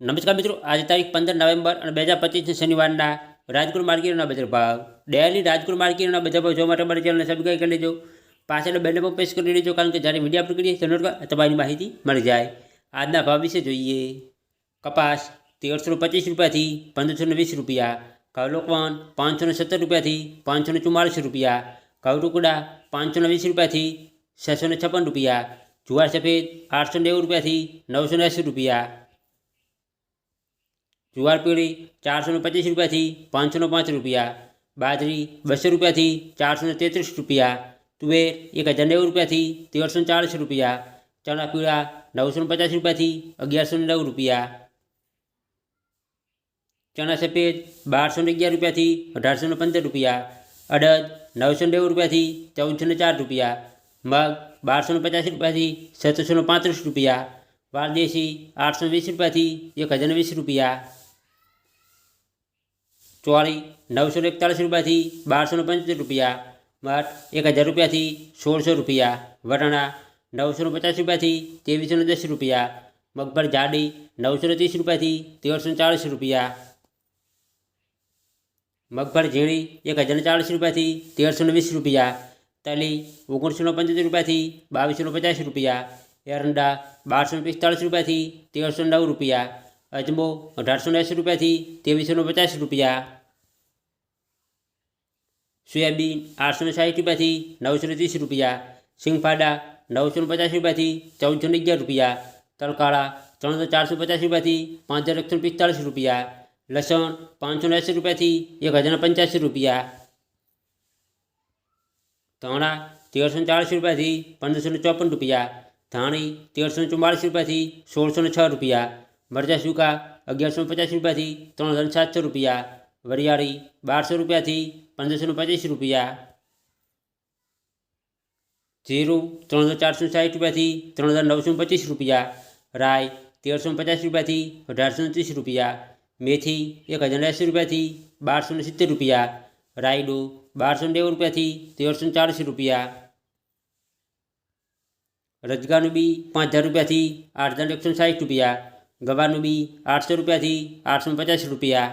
નમસ્કાર મિત્રો, આજે તારીખ પંદર નવેમ્બર અને બે હજાર પચીસની શનિવારના રાજકોટ માર્કેટના બજાર ભાવ. ડેલી રાજકોટ માર્કેટના બજાર ભાવ જોવા માટે અમારી ચેનલને સબસ્ક્રાઈબ કરી લેજો પાછળ બેનર પણ પ્રેસ કરી લેજો કારણ કે જ્યારે મીડિયા પર કરીએ ચેનલ પર તમારી માહિતી મળી જાય. આજના ભાવ વિશે જોઈએ. કપાસ તેરસો પચીસ રૂપિયાથી પંદરસો વીસ રૂપિયા. ઘઉં લોકવન પાંચસો સત્તર રૂપિયાથી પાંચસો ને ચુમ્માળીસ રૂપિયા. ઘઉં ટુકડા પાંચસો વીસ રૂપિયાથી છસો છપ્પન રૂપિયા. જુવાર સફેદ આઠસો નેવું રૂપિયાથી નવસો એંસી રૂપિયા. જુવાર પીળી ચારસો ને પચીસ રૂપિયાથી પાંચસો ને પાંચ રૂપિયા બાજરી બસો રૂપિયાથી ચારસો ને તેત્રીસ રૂપિયા તુવેર એક હજાર નેવું રૂપિયાથી તેરસો ને ચાળીસ રૂપિયા ચણા પીળા નવસો ને પચાસ રૂપિયાથી અગિયારસો ને નવ રૂપિયા ચણા સફેદ બારસો ને અગિયાર રૂપિયાથી અઢારસો ને પંદર રૂપિયા અડદ નવસો ને નેવું રૂપિયાથી ચૌદસો ને ચાર રૂપિયા મગ બારસો ને પચાસ રૂપિયાથી સત્તરસો ને પાંત્રીસ રૂપિયા વારદેશી આઠસો વીસ રૂપિયાથી એક હજાર વીસ રૂપિયા ચોળી નવસો એકતાળીસ રૂપિયાથી બારસો પંચોતેર રૂપિયા મઠ એક હજાર રૂપિયાથી સોળસો રૂપિયા, વટાણા નવસો પચાસ રૂપિયાથી ત્રેવીસો દસ રૂપિયા, મગફળ જાડી નવસો ને ત્રીસ રૂપિયાથી તેરસો ચાળીસ રૂપિયા, મગફળ ઝીણી એક હજાર ચાળીસ રૂપિયાથી તેરસો વીસ રૂપિયા, તલી ઓગણીસો પંચોતેર રૂપિયાથી બાવીસો પચાસ રૂપિયા, એરંડા બારસો પિસ્તાળીસ રૂપિયાથી તેરસો નવ રૂપિયા, અજમો અઢારસો એંસી રૂપિયાથી ત્રેવીસો પચાસ રૂપિયા સોયાબીન આઠસો ને સાઠ રૂપિયાથી નવસો ને ત્રીસ રૂપિયા સિંગફાડા નવસો ને પચાસ રૂપિયાથી ચૌદસો ને અગિયાર રૂપિયા તલકાળા ત્રણસો ચારસો પચાસ રૂપિયાથી પાંચ હજાર એકસો ને પિસ્તાળીસ રૂપિયા લસણ પાંચસો ને એંસી રૂપિયાથી એક હજાર ને પંચ્યાસી રૂપિયા ધાણા તેરસો ને ચાળીસ રૂપિયાથી પંદરસો ને ચોપન રૂપિયા ધાણી તેરસો ને ચુમ્માળીસ રૂપિયાથી સોળસો ને છ રૂપિયા મરચાં સૂકા અગિયારસો પચાસ રૂપિયાથી ત્રણ હજાર સાતસો રૂપિયા વરિયાળી બારસો રૂપિયાથી પંદરસો ને પચીસ રૂપિયા જીરું ત્રણસો ચારસો સાઠ રૂપિયાથી ત્રણ હજાર નવસો પચીસ રૂપિયા રાય તેરસો પચાસ રૂપિયાથી અઢારસો ત્રીસ રૂપિયા મેથી એક હજાર એંસી રૂપિયાથી બારસો ને સિત્તેર રૂપિયા રાયડું બારસો નેવું રૂપિયાથી તેરસો ચાળીસ રૂપિયા રજગાનું બી પાંચ હજાર રૂપિયાથી આઠ હજાર એકસો સાઠ રૂપિયા ગવાનું બી આઠસો રૂપિયાથી આઠસો પચાસ રૂપિયા